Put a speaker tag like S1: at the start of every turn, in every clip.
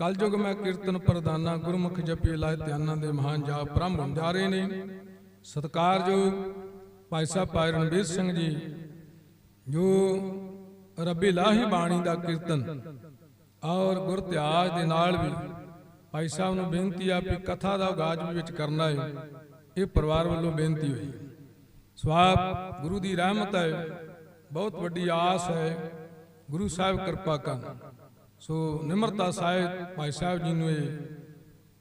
S1: ਕਲਯੁਗ ਮੈਂ ਕੀਰਤਨ ਪ੍ਰਦਾਨਾ ਗੁਰਮੁਖ ਜਪੀ ਲਾਇ ਧਿਆਨਾਂ ਦੇ ਮਹਾਨ ਜਾਪ ਬ੍ਰਹਮ ਹੁੰਦਾਰੇ ਨੇ। ਸਤਕਾਰਯੋਗ ਭਾਈ ਸਾਹਿਬ ਭਾਈ ਰਣਬੀਰ ਸਿੰਘ ਜੀ, ਜੋ ਰੱਬੀ ਲਾਹੀ ਬਾਣੀ ਦਾ ਕੀਰਤਨ ਔਰ ਗੁਰ ਇਤਿਹਾਸ ਦੇ ਨਾਲ ਵੀ ਭਾਈ ਸਾਹਿਬ ਨੂੰ ਬੇਨਤੀ ਆ ਵੀ ਕਥਾ ਦਾ ਆਗਾਜ਼ ਵੀ ਵਿੱਚ ਕਰਨਾ ਹੈ ਇਹ ਪਰਿਵਾਰ ਵੱਲੋਂ ਬੇਨਤੀ ਹੋਈ ਸਵਾਬ ਗੁਰੂ ਦੀ ਰਹਿਮਤ ਹੈ, ਬਹੁਤ ਵੱਡੀ ਆਸ ਹੈ, ਗੁਰੂ ਸਾਹਿਬ ਕਿਰਪਾ ਕਰਨ। ਸੋ ਨਿਮਰਤਾ ਸਾਹਿਬ, ਭਾਈ ਸਾਹਿਬ ਜੀ ਨੂੰ ਇਹ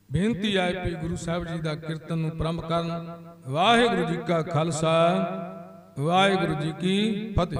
S1: ਬੇਨਤੀ ਹੈ ਕਿ ਗੁਰੂ ਸਾਹਿਬ ਜੀ ਦਾ ਕੀਰਤਨ ਨੂੰ ਪ੍ਰੰਭ ਕਰਨ। ਵਾਹਿਗੁਰੂ ਜੀ ਕਾ ਖਾਲਸਾ, ਵਾਹਿਗੁਰੂ ਜੀ ਕੀ ਫਤਿਹ।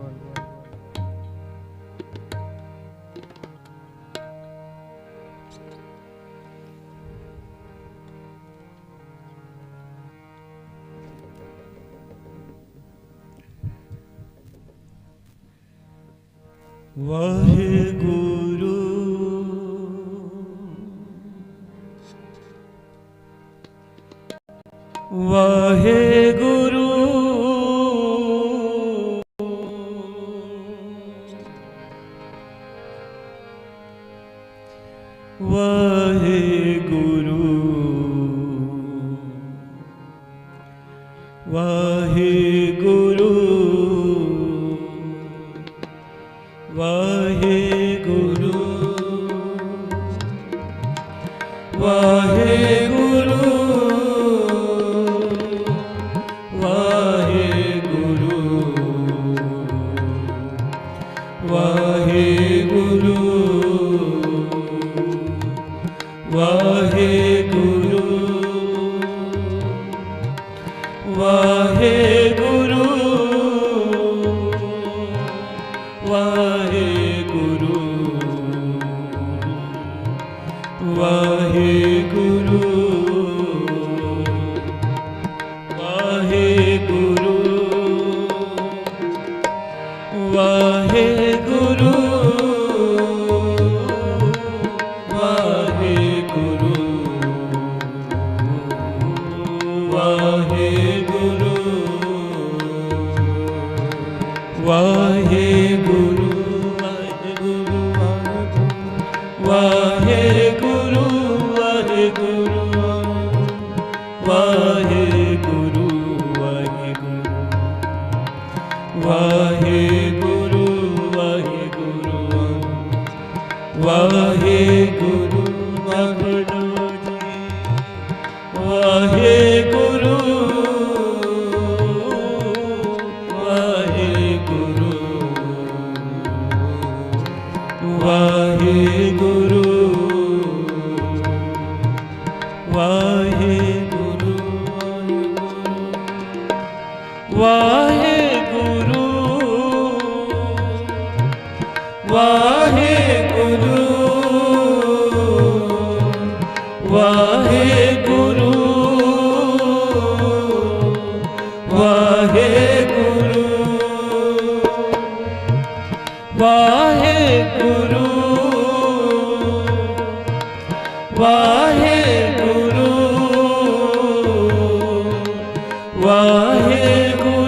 S2: carrego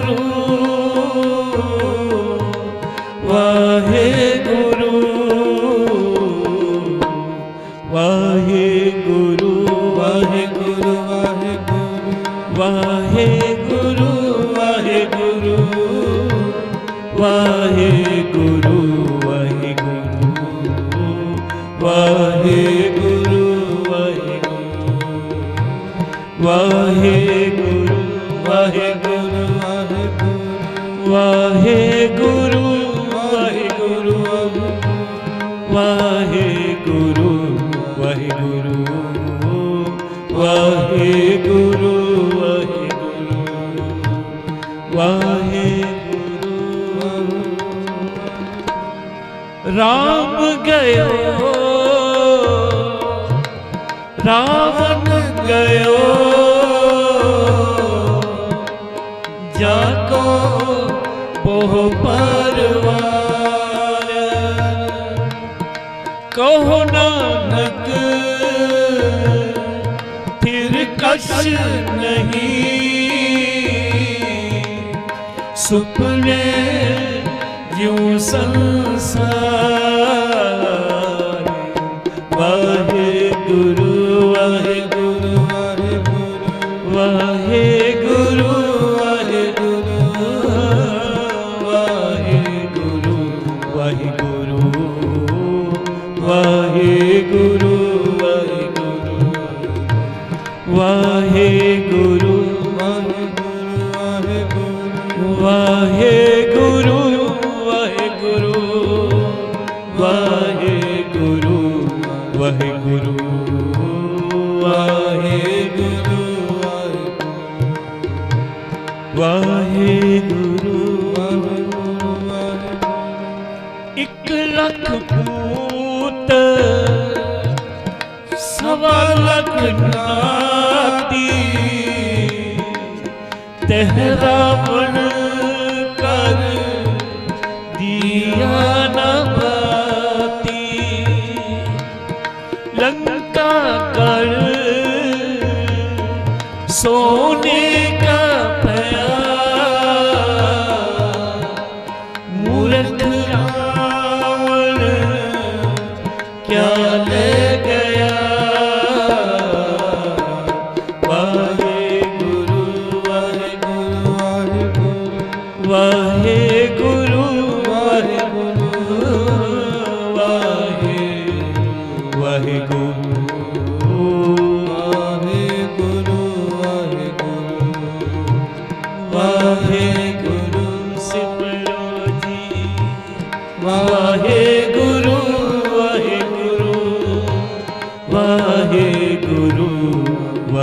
S2: ਵਾਹਿਗੁਰੂ ਵਾਹਿਗੁਰੂ ਵਾਹਿਗੁਰੂ ਵਾਹਿਗੁਰੂ। ਰਾਮ ਗਇਓ ਰਾਵਣ ਗਇਓ। ਜਾ ਕੋ ਬਹੁ ਪਰਵਾਰ ਸੁਪਨੇ ਜਿਉ ਸੰਸਾਰ ਵਾਹਿਗੁਰੂ ਵਾਹਿਗੁਰੂ ਵਾਹਿਗੁਰੂ ਇੱਕ ਲੱਖ ਭੂਤ ਸਵਾ ਲੱਖ ਨਾਤੀ ਤਹਿਰਾਵਣ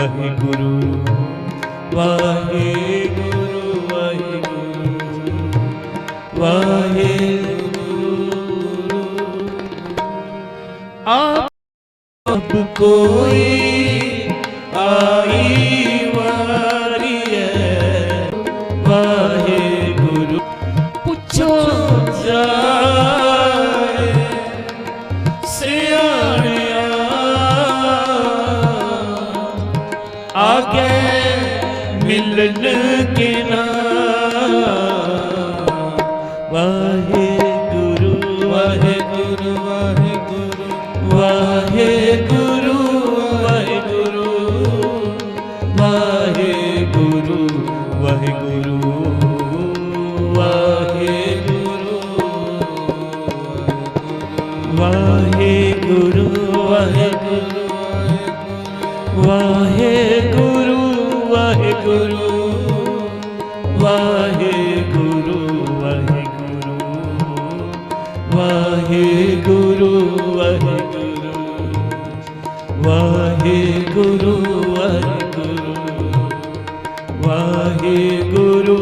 S2: ਵਾਹਿਗੁਰੂ ਵਾਹਿਗੁਰੂ ਵਾਹਿਗੁਰੂ। ਆਪ ਕੋਈ ਵਾਹਿਗੁਰੂ ਵਾਹਿਗੁਰੂ ਵਾਹਿਗੁਰੂ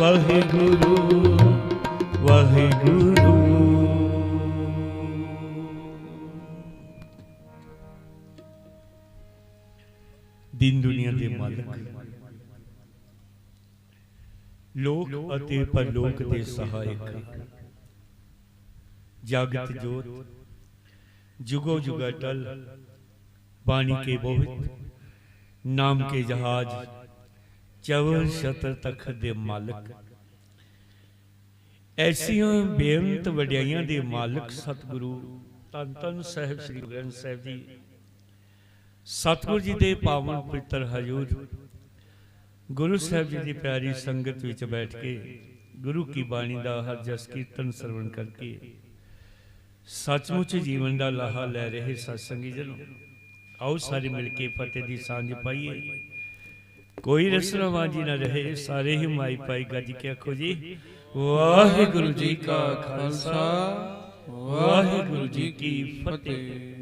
S2: ਵਾਹਿਗੁਰੂ ਵਾਹਿਗੁਰੂ।
S3: ਦਿਨ ਦੁਨੀਆ ਦੇ ਮਾਲਕ, ਲੋਕ ਅਤੇ ਪਰਲੋਕ ਦੇ ਸਹਾਇਕ, ਜਗਤ ਜੋਤ ਜੁਗੋ ਜੁਗਾ ਟਲ
S2: बाणी के बोहित नाम के जहाज ਚਵਰ ਸ਼ਤਰ ਤਖਤ ਦੇ ਮਾਲਕ ਐਸੀਆਂ ਬੇਅੰਤ ਵਡਿਆਈਆਂ ਦੇ ਮਾਲਕ ਸਤਿਗੁਰੂ ਧੰਨ ਧੰਨ ਸਾਹਿਬ ਸ੍ਰੀ ਗੁਰੂ ਗ੍ਰੰਥ ਸਾਹਿਬ ਜੀ ਸਤਿਗੁਰੂ ਜੀ ਦੇ ਪਾਵਨ ਪਵਿੱਤਰ ਹਜ਼ੂਰ ਗੁਰੂ ਸਾਹਿਬ ਜੀ ਦੀ ਪਿਆਰੀ ਸੰਗਤ ਵਿੱਚ ਬੈਠ ਕੇ ਗੁਰੂ ਕੀ ਬਾਣੀ ਦਾ ਹਰ ਜਸ ਕੀਰਤਨ ਸਰਵਣ ਕਰਕੇ ਸੱਚਮੁੱਚ ਜੀਵਨ ਦਾ ਲਾਹਾ ਲੈ ਰਹੇ ਸਤਸੰਗੀ ਜਨੋ। ਆਓ ਸਾਰੇ ਮਿਲ ਕੇ ਫਤਿਹ ਦੀ ਸਾਂਝ ਪਾਈਏ। ਕੋਈ ਰਸਨਾਵਾਜੀ ਨਾ ਰਹੇ ਸਾਰੇ ਹੀ ਮਾਈ ਪਾਈ ਗੱਜ ਕੇ ਆਖੋ ਜੀ। ਵਾਹਿਗੁਰੂ ਜੀ ਕਾ ਖਾਲਸਾ ਵਾਹਿਗੁਰੂ ਜੀ ਕੀ ਫਤਿਹ।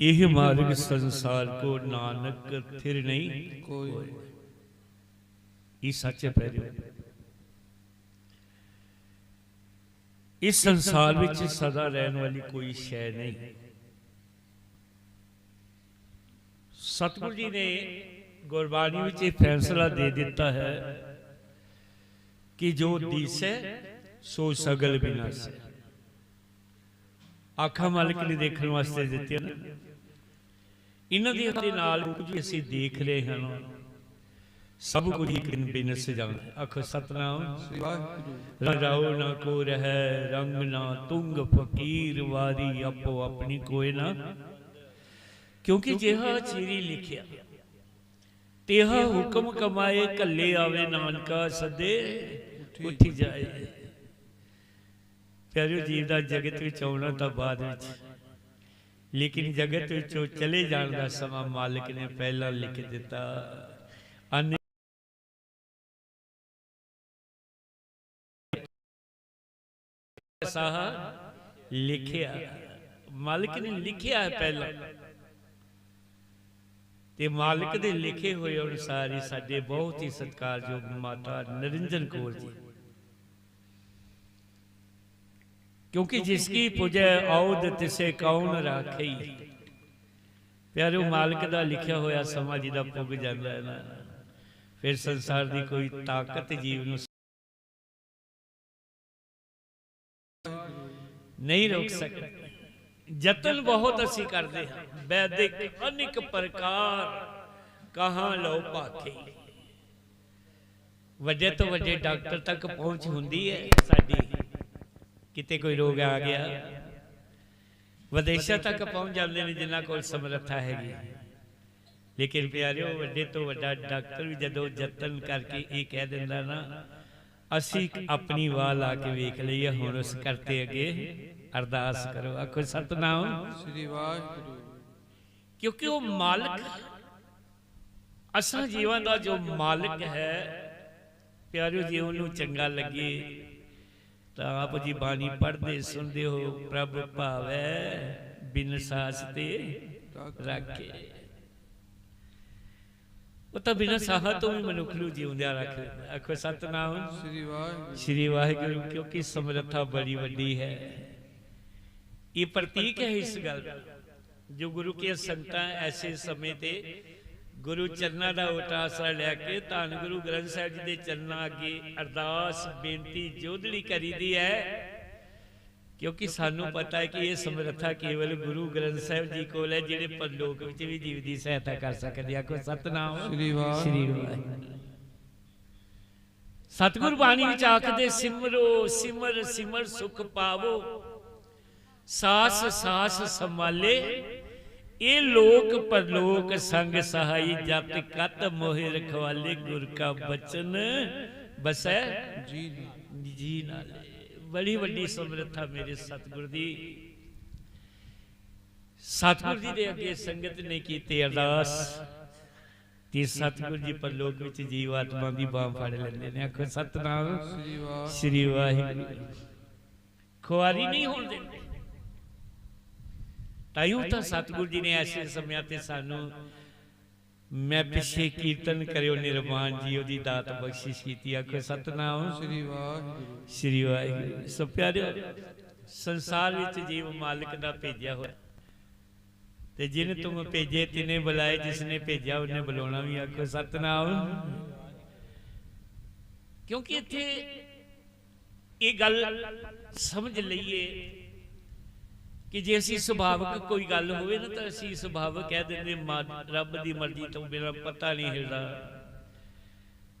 S2: ਇਹ ਮਾਰਗ ਸੰਸਾਰ ਕੋ ਨਾਨਕ ਥਿਰ ਨਹੀਂ।
S4: ਕੋਈ।
S2: ਇਹ ਸੱਚ ਹੈ ਪਿਆਰਿਓ ਇਸ ਸੰਸਾਰ ਵਿੱਚ ਸਦਾ ਰਹਿਣ ਵਾਲੀ ਕੋਈ ਸ਼ੈ ਨਹੀਂ। ਸਤਿਗੁਰੂ ਜੀ ਨੇ ਗੁਰਬਾਣੀ ਵਿੱਚ ਇਹ ਫੈਸਲਾ ਦੇ ਦਿੱਤਾ ਹੈ ਕਿ ਜੋ ਦੀਸੈ, ਸੋ ਸਗਲ ਬਿਨਾਸੈ ਆਖਾਂ ਮਾਲਕ ਨੇ ਦੇਖਣ ਵਾਸਤੇ ਦਿੱਤੀਆਂ ਨਾ। ਇਹਨਾਂ ਦੀ ਦੇ ਨਾਲ ਕੁਝ ਅਸੀਂ ਦੇਖ ਰਹੇ ਹਾਂ। ਸਭ ਕੁਝ ਹੀ ਕਿਨ ਬਿਨਸ ਜਾਣਾ ਆਖੋ, ਸਤਨਾਮ।
S4: ਵਾਹਿਗੁਰੂ
S2: ਨਾ ਕੋ ਰਹਿ, ਰੰਗ ਨਾ ਤੁੰਗ, ਫਕੀਰ ਵਾਰੀ ਆਪੋ ਆਪਣੀ ਕੋਏ ਨਾ। ਕਿਉਂਕਿ ਜਿਹਾ ਚੀਰੀ ਲਿਖਿਆ, ਤੇਹਾ ਹੁਕਮ ਕਮਾਏ ਕੱਲੇ ਆਵੇ ਨਾਨਕਾ ਸਦੇ, ਉੱਠੀ ਜਾਏ। ਪਿਆਰਿਓ ਜੀਵ ਦਾ ਜਗਤ ਵਿੱਚ ਆਉਣਾ ਤਾਂ ਬਾਅਦ ਵਿੱਚ। ਲੇਕਿਨ ਜਗਤ ਵਿੱਚੋਂ ਚਲੇ ਜਾਣ ਦਾ ਸਮਾਂ ਮਾਲਕ ਨੇ ਪਹਿਲਾਂ ਲਿਖ ਦਿੱਤਾ। ਸਾਹ ਲਿਖਿਆ। ਮਾਲਕ ਨੇ ਲਿਖਿਆ ਹੈ ਪਹਿਲਾਂ। ਤੇ ਮਾਲਕ ਦੇ ਲਿਖੇ ਹੋਏ ਅਨੁਸਾਰ ਹੀ ਸਾਡੇ ਬਹੁਤ ਹੀ ਸਤਿਕਾਰਯੋਗ ਮਾਤਾ ਨਰਿੰਜਨ ਕੌਰ ਜੀ। ਕਿਉਂਕਿ ਜਿਸ ਕੀ ਪੁਜੈ ਆਉਦ ਤਿਸੇ ਕੌਣ ਰਾਖਈ ਪਿਆਰੋ, ਮਾਲਕ ਦਾ ਲਿਖਿਆ ਹੋਇਆ ਸਮਾਂ ਜਿਹਦਾ ਪੁੱਗ ਜਾਂਦਾ ਹੈ ਨਾ। ਫਿਰ ਸੰਸਾਰ ਦੀ ਕੋਈ ਤਾਕਤ ਜੀਵ ਨੂੰ ਨਹੀਂ ਰੋਕ ਸਕਦੀ। ਯਤਨ ਬਹੁਤ ਅਸੀਂ ਕਰਦੇ ਹਾਂ। ਵੈਦਿਕ ਅਨੇਕ ਪ੍ਰਕਾਰ ਕਹਾਂ ਲਓ ਭਾਖੇ। ਵੱਡੇ ਤੋਂ ਵੱਡੇ ਡਾਕਟਰ ਤੱਕ ਪਹੁੰਚ ਹੁੰਦੀ ਹੈ ਸਾਡੀ। ਕਿਤੇ ਕੋਈ ਰੋਗ ਆ ਗਿਆ, ਵਿਦੇਸ਼ਾਂ ਤੱਕ ਪਹੁੰਚ ਜਾਂਦੇ ਨੇ ਜਿਨ੍ਹਾਂ ਕੋਲ ਸਮਰੱਥਾ ਹੈਗੀ। ਲੇਕਿਨ ਪਿਆਰਿਓ, ਵੱਡੇ ਤੋਂ ਵੱਡਾ ਡਾਕਟਰ ਵੀ ਜਦੋਂ ਯਤਨ ਕਰਕੇ ਇਹ ਕਹਿ ਦਿੰਦਾ ਨਾ ਅਸੀਂ ਆਪਣੀ ਵਾਹ ਲਾ ਕੇ ਵੇਖ ਲਈਏ ਹੁਣ ਉਸ ਕਰਤੇ ਅੱਗੇ ਅਰਦਾਸ ਕਰੋ। ਆਖੋ ਸਤਨਾਮ।
S4: ਸ੍ਰੀ ਵਾਹਿਗੁਰੂ।
S2: ਕਿਉਂਕਿ ਉਹ ਮਾਲਕ ਅਸਲ ਜੀਵਨ ਦਾ ਜੋ ਮਾਲਕ ਹੈ ਪਿਆਰਿਓ ਜੀ ਉਹਨੂੰ ਚੰਗਾ ਲੱਗੇ ਤਾਂ ਆਪ ਜੀ ਬਾਣੀ ਪੜ੍ਹਦੇ ਸੁਣਦੇ ਹੋ ਪ੍ਰਭ ਭਾਵੈ ਬਿਨ ਸਾਸ ਤੇ ਰੱਖੇ। ਉਹ ਤਾਂ ਬਿਨ ਸਾਹ ਤੋਂ ਵੀ ਮਨੁੱਖ ਨੂੰ। ਜਿਉਂਦਿਆ ਰੱਖ। ਆਖੋ ਸਤਨਾਮ।
S4: ਸ੍ਰੀ ਵਾਹਿਗੁਰੂ।
S2: ਸ੍ਰੀ ਵਾਹਿਗੁਰੂ ਕਿਉਂਕਿ ਸਮਰੱਥਾ ਬੜੀ ਵੱਡੀ ਹੈ। ਇਹ ਪ੍ਰਤੀਕ ਹੈ ਇਸ ਗੱਲ ਦਾ। ਜੋ ਗੁਰੂ ਕੀ ਸੰਗਤਾਂ ਐਸੇ ਸਮੇਂ ਤੇ ਗੁਰੂ ਚਰਨਾਂ ਦਾ ਉਟਾਸਰਾ ਲੈ ਕੇ ਧੰਨ ਗੁਰੂ ਗ੍ਰੰਥ ਸਾਹਿਬ ਜੀ ਦੇ ਚਰਨਾਂ ਅੱਗੇ ਅਰਦਾਸ ਬੇਨਤੀ ਜੋਦੜੀ ਕਰੀਦੀ ਹੈ। ਕਿਉਂਕਿ ਸਾਨੂੰ ਪਤਾ ਹੈ ਕਿ ਇਹ ਸਮਰੱਥਾ ਕੇਵਲ ਗੁਰੂ ਗ੍ਰੰਥ ਸਾਹਿਬ ਜੀ ਕੋਲ ਹੈ ਜਿਹੜੇ ਪਰਲੋਕ ਵਿੱਚ ਵੀ ਜੀਵ ਦੀ ਸਹਾਇਤਾ ਕਰ ਸਕਦੇ ਆ। ਕੋ ਸਤਨਾਮ
S4: ਸ੍ਰੀ ਵਾਹਿਗੁਰੂ।
S2: ਸਤਿਗੁਰ ਬਾਣੀ ਵਿੱਚ ਆਖਦੇ ਸਿਮਰੋ ਸਿਮਰ ਸਿਮਰ ਸੁਖ ਪਾਵੋ ਸਾਸ ਸਾਸ ਸੰਭਾਲੇ। ਇਹ ਲੋਕ ਪਰਲੋਕ ਸੰਗ ਸਹਾਈ ਜਤ ਕਤ ਮੋਹਿ ਰਖਵਾਲੇ ਗੁਰ ਕਾ ਬਚਨ। ਬਸੈ?
S4: ਜੀ ਜੀ।
S2: ਜੀ ਨਾਲੇ। ਬੜੀ ਵੱਡੀ ਸਮਰੱਥਾ ਮੇਰੇ ਸਤਿਗੁਰ ਦੀ। ਸਤਿਗੁਰ ਜੀ ਦੇ ਅੱਗੇ ਸੰਗਤ ਨੇ ਕੀਤੀ ਅਰਦਾਸ। ਤੇ ਸਤਿਗੁਰ ਜੀ ਪਰਲੋਕ ਵਿੱਚ ਜੀਵ ਆਤਮਾ ਦੀ ਬਾਹ ਫੜ ਲੈਂਦੇ ਨੇ। ਆਖੋ ਸਤਨਾਮ।
S4: ਸ੍ਰੀ ਵਾਹਿਗੁਰੂ।
S2: ਸ੍ਰੀ ਵਾਹਿਗੁਰੂ। ਖੁਆਰੀ ਨਹੀਂ ਹੋਣ ਦਿੰਦੇ ਤਾਈਓ ਤਾਂ ਸਤਿਗੁਰੂ ਜੀ ਨੇ ਐਸੇ ਸਮਿਆਂ ਤੇ ਸਾਨੂੰ ਮੈਂ ਪਿੱਛੇ ਕੀਰਤਨ ਕਰਿਓ ਨਿਰਵਾਣ ਜੀ ਉਹਦੀ ਦਾਤ ਬਖਸ਼ਿਸ਼ ਕੀਤੀ ਆਖੋ ਸਤਨਾਮ
S4: ਸ੍ਰੀ ਵਾਹਿਗੁਰੂ
S2: ਸ੍ਰੀ ਵਾਹਿਗੁਰੂ। ਸੋ ਪਿਆਰਿਓ ਸੰਸਾਰ ਵਿੱਚ ਜੀਵ ਮਾਲਕ ਦਾ ਭੇਜਿਆ ਹੋਇਆ। ਤੇ ਜਿਨ ਤੁਮ ਭੇਜੇ ਤਿਨੇ ਬੁਲਾਏ ਜਿਸ ਨੇ ਭੇਜਿਆ ਉਹਨੇ ਬੁਲਾਉਣਾ ਵੀ ਆਖੋ ਸਤਨਾਮ। ਕਿਉਂਕਿ ਇੱਥੇ ਇਹ ਗੱਲ ਸਮਝ ਲਈਏ ਕਿ ਜੇ ਅਸੀਂ ਸੁਭਾਵਿਕ ਕੋਈ ਗੱਲ ਹੋਵੇ ਨਾ ਤਾਂ ਅਸੀਂ ਸੁਭਾਵਿਕ ਕਹਿ ਦਿੰਦੇ ਮਾ- ਰੱਬ ਦੀ ਮਰਜ਼ੀ ਤੋਂ ਬਿਨਾਂ ਪਤਾ ਨਹੀਂ ਹਿਲਦਾ।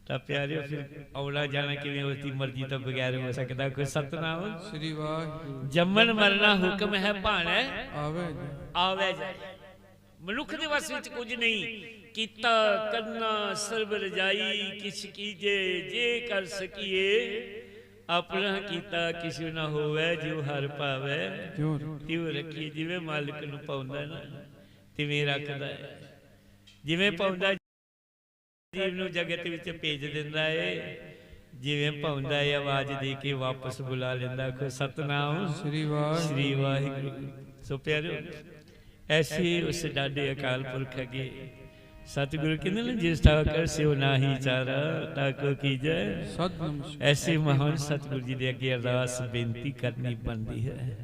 S2: ਤਾਂ ਪਿਆਰਿਓ ਫਿਰ ਆਉਣਾ ਜਾਣਾ ਕਿਵੇਂ ਉਸ ਦੀ ਮਰਜ਼ੀ ਤੋਂ ਬਗੈਰ ਹੋ ਸਕਦਾ ਕੋਈ ਸਤਨਾਮ?
S4: ਸ੍ਰੀ ਵਾਹਿਗੁਰੂ।
S2: ਜੰਮਣ ਮਰਨਾ ਹੁਕਮ ਹੈ ਭਾਣਾ
S4: ਆਵੇ
S2: ਆਵੇ ਜਾਏ ਮਨੁੱਖ ਦੇ ਵਸ ਵਿੱਚ ਕੁਝ ਨਹੀਂ। ਕੀਤਾ ਕਰਨਾ ਸਰਬ ਰਜਾਈ ਕਿਛ ਕੀਜੇ ਜੇ ਕਰ ਸਕੀਏ। ਆਪਣਾ ਕੀਤਾ ਕਿਛੁ ਨਾ ਹੋਵੇ ਜੋ ਹਰ ਪਾਵੇ ਤਿਉ ਰੱਖੀ ਜਿਵੇਂ ਮਾਲਕ ਨੂੰ ਪਾਉਂਦਾ ਨਾ ਤਿਵੇਂ ਰੱਖਦਾ ਹੈ ਜਿਵੇਂ ਪਾਉਂਦਾ ਜੀਵ ਨੂੰ ਜਗਤ ਵਿੱਚ ਭੇਜ ਦਿੰਦਾ ਏ। ਜਿਵੇਂ ਪਾਉਂਦਾ ਏ ਆਵਾਜ਼ ਦੇ ਕੇ ਵਾਪਸ ਬੁਲਾ ਲੈਂਦਾ। ਕੋ ਸਤਨਾਮ
S4: ਸ੍ਰੀ ਵਾਹਿਗੁਰੂ।
S2: ਸ੍ਰੀ ਵਾਹਿਗੁਰੂ। ਸੋ ਪਿਆਰਿਓ ਐਸੀ ਉਸ ਡਾਡੇ ਅਕਾਲ ਪੁਰਖ ਅਗੇ ਦਾ ਕਰ ਸਿਓ ਨਾਹੀ ਚਾਰਾ ਤਾ ਕੋ ਕੀਜੈ
S4: ਸਤ ਨਮਸਕਾਰ
S2: ਐਸੇ ਮਹਾਨ ਸਤਿਗੁਰੂ ਜੀ ਦੇ ਅੱਗੇ ਅਰਦਾਸ ਬੇਨਤੀ ਕਰਨੀ ਬਣਦੀ ਹੈ।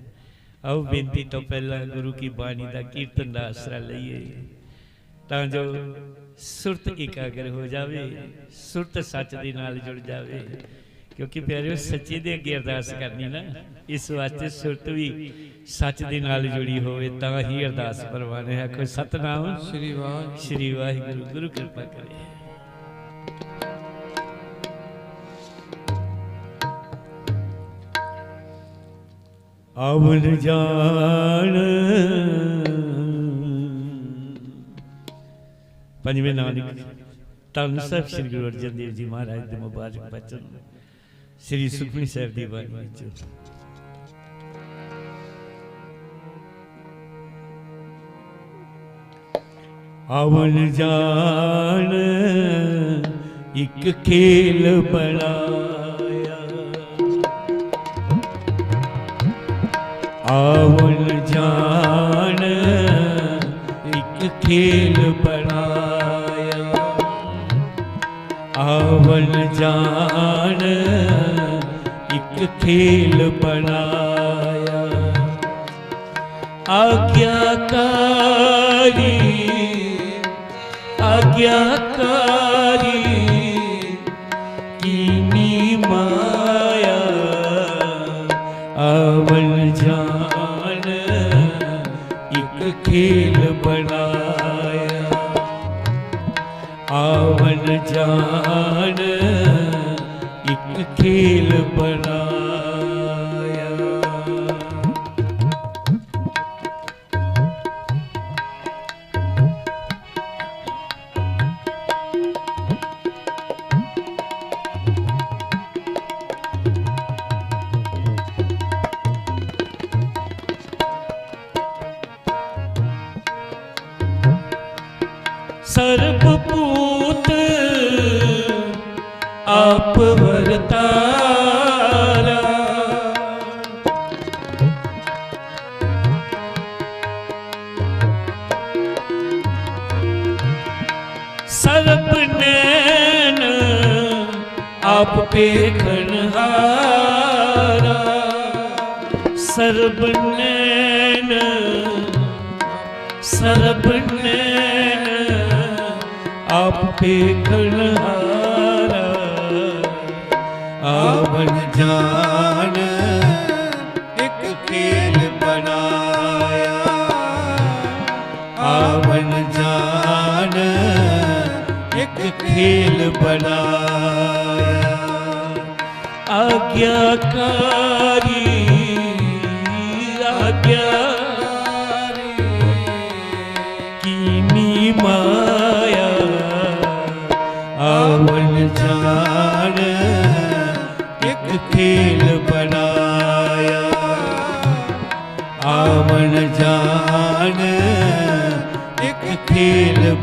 S2: ਆਓ ਬੇਨਤੀ ਤੋਂ ਪਹਿਲਾਂ ਗੁਰੂ ਕੀ ਬਾਣੀ ਦਾ ਕੀਰਤਨ ਦਾ ਆਸਰਾ ਲਈਏ। ਤਾਂ ਜੋ ਸੁਰਤ ਇਕਾਗਰ ਹੋ ਜਾਵੇ ਸੁਰਤ ਸੱਚ ਦੇ ਨਾਲ ਜੁੜ ਜਾਵੇ। ਕਿਉਂਕਿ ਪਿਆਰਿਓ ਸੱਚੇ ਦੇ ਅੱਗੇ ਅਰਦਾਸ ਕਰਨੀ ਨਾ। ਇਸ ਵਾਸਤੇ ਸੁਰਤ ਵੀ ਸੱਚ ਦੇ ਨਾਲ ਜੁੜੀ ਹੋਵੇ ਤਾਂ ਹੀ ਅਰਦਾਸ ਪਰਵਾਨੇ ਹੈ। ਕੋਈ ਸਤਨਾਮ?
S4: ਸ੍ਰੀ ਵਾਹਿਗੁਰੂ।
S2: ਸ੍ਰੀ ਵਾਹਿਗੁਰੂ ਗੁਰੂ ਕਿਰਪਾ ਕਰੇ। ਆਵਲ ਜਾਣ। ਪੰਜਵੇਂ ਨਾਨਕ ਧੰਨ ਸਾਹਿਬ ਸ੍ਰੀ ਗੁਰੂ ਅਰਜਨ ਦੇਵ ਜੀ ਮਹਾਰਾਜ ਦੇ ਮੁਬਾਰਕ ਬਚਨ ਸ੍ਰੀ ਸੁਖਮਨੀ ਸਾਹਿਬ ਦੀ ਬਾਣੀ ਵਿੱਚ ਆਵਲ ਜਾਣ, ਇੱਕ ਖੇਲ ਬਣਾਇਆ। ਆਵਲ ਜਾਣ, ਇੱਕ ਖੇਲ ਬਣਾਇਆ। ਆਵਲ ਜਾਣ, ਇੱਕ ਖੇਲ ਬਣਾਇਆ। ਆਗਿਆਕਾਰੀ ਆਗਿਆਕਾਰੀ ਕੀਨੀ ਮਾਇਆ ਆਵਲ ਜਾਣ ਇੱਕ ਖੇਲ ਬਣਾਇਆ ਆਵਲ ਜਾਣ ਇੱਕ ਖੇਲ ਬਣਾਇਆ ਸਰਬ ਨੈਣ ਆਪ ਪੇਖਣ ਹਾਰਾ। ਸਰਬ ਨੈਣ ਸਰਬ ਨੈਣ ਆਪ ਪੇਖਣ ਹਾਰਾ। ਆਵਨ ਜਾਣ ਇੱਕ ਖੇਲ ਬਣਾਇਆ ਆਗਿਆਕਾਰੀ ਆਗਿਆਕਾਰੀ ਕੀਨੀ ਮਾਇਆ ਆਵਨ ਜਾਣ ਇੱਕ ਖੇਲ ਬਣਾਇਆ ਆਵਨ ਜਾਣ ਇੱਕ ਖੇਲ